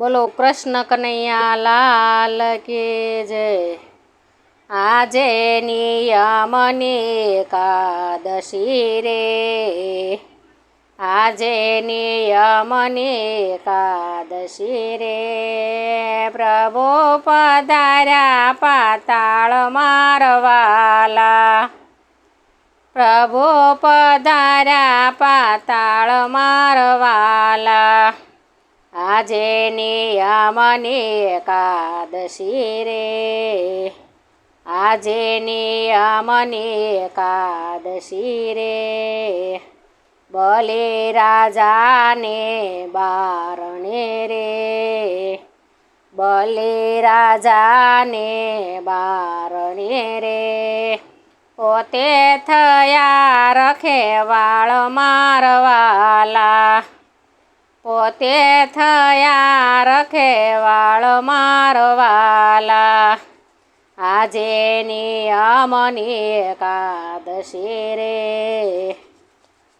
બોલો, કૃષ્ણ કનૈયા લાલ કે જય આજે નિયમની એકાદશી રે. આજે નિયમની એકાદશી રે. પ્રભુ પધાર્યા પાતાળ મારવાલા. પ્રભુ પધાર્યા પાતાળ મારવાલા. આજે નિયમની એકાદશી રે. આજે નિયમની એકાદશી રે. બલિ રાજાને બારણે રે. બલિ રાજાને બારણે રે. પોતે થયા રખે વાળ મારવાલા. પોતે થયા રખે વાળ મારવાલા. આજે નિયમની એકાદશી રે.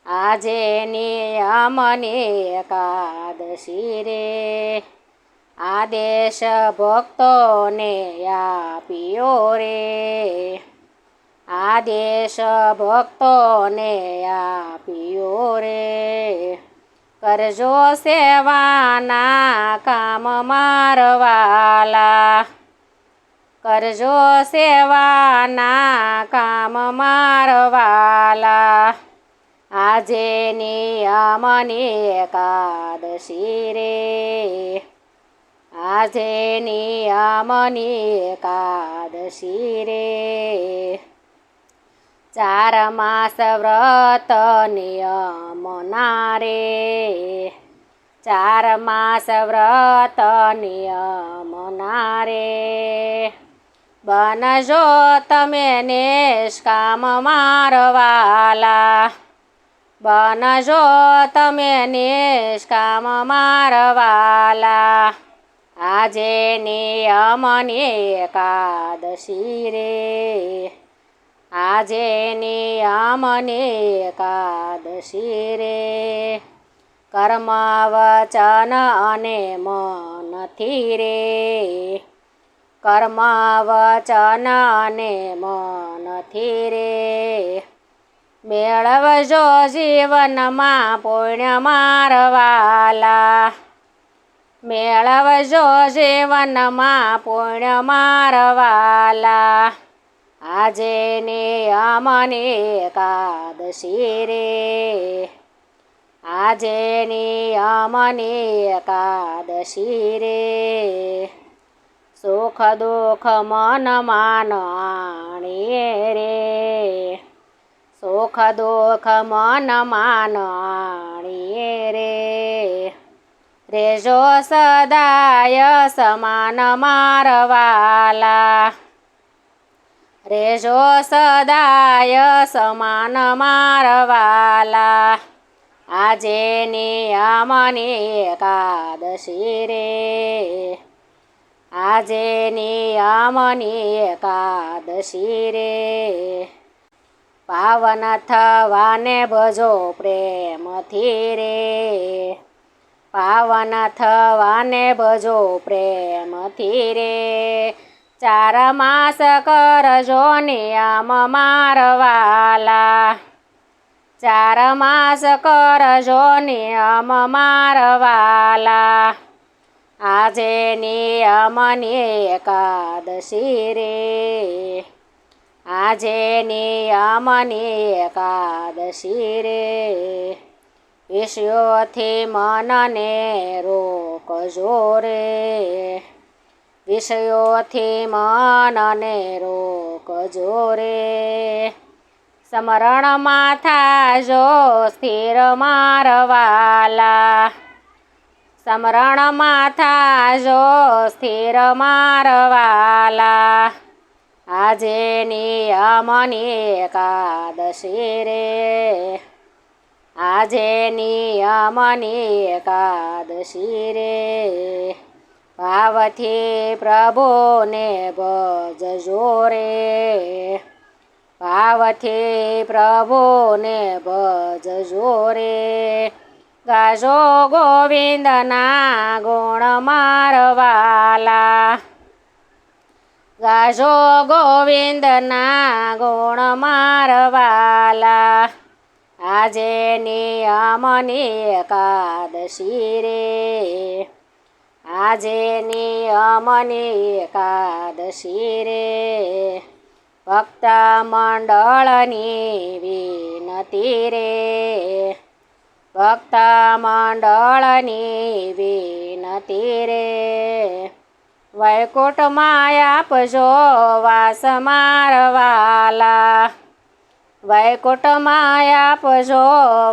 આજે નિયમની એકાદશી રે. આદેશ ભક્તોને આપ્યો રે. આદેશ ભક્તોને આપ્યો રે. કરજો સેવાના કામ મારવાલા. કરજો સેવાના કામ મારવાલા. આજે નિયમની એકાદશી રે. આજે નિયમની એકાદશી રે. ચાર માસ વ્રત નિયમના રે ચાર માસ વ્રત નિયમના રે બનજો તમે નિષ્કામ મારવાલા. બનજો તમે નિષ્કામ મારવાલા. આજે નિયમની એકાદશી રે. આજે નિયમને એકાદશી રે. કર્મ વચન અને મનથી રે. કર્મ વચન અને મનથી રે. મેળવજો જીવનમાં પુણ્ય મારવાલા. મેળવજો જીવનમાં પુણ્ય મારવાલા. આજે નિયમની એકાદશી રે. આજે નિયમની એકાદશી રે. સુખ દુઃખ મન માન આણીએ રે. સુખ દુઃખ મન માન આણીએ રે. રેજો સદાય સમાન મારવાલા. રેજો સદાય સમાન મારવાલા. આજે નિયમની એકાદશી રે. આજે નિયમની એકાદશી રે. પાવન થવાને ભજો પ્રેમથી રે. પાવન થવાને ભજો પ્રેમથી રે. ચાર માસ કરજો નિયમ મારવાલા. ચાર માસ કરજો નિયમ મારવાલા. આજે નિયમની એકાદશી રે. આજે નિયમની એકાદશી રે. ઈશ્યોથી મનને રોકજો રે. વિષયોથી મનને રોકજો રે સ્મરણમાં થાજો સ્થિર મારવાલા. સ્મરણમાં થાજો સ્થિર મારવાલા. આજે નિયમની એકાદશી રે. આજે નિયમની એકાદશી રે. ભાવથી પ્રભુને ભજજો રે. ભાવથી પ્રભુને ભજજો રે. ગાજો ગોવિંદના ગુણ મારવાલા. ગાજો ગોવિંદના ગુણ મારવાલા. આજે નિયમની એકાદશી રે. આજે નિયમની એકાદશી રે. ભક્ત મંડળની વિનતી રે. ભક્ત મંડળની વિનતી રે. વૈકુંઠમાં આપજો વાસ મારવાલા. વૈકુંઠમાં આપજો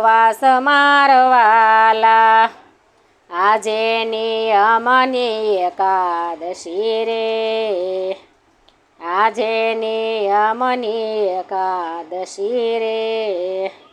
વાસ મારવાલા. આજે નિયમની એકાદશી રે. આજે નિયમની એકાદશી રે.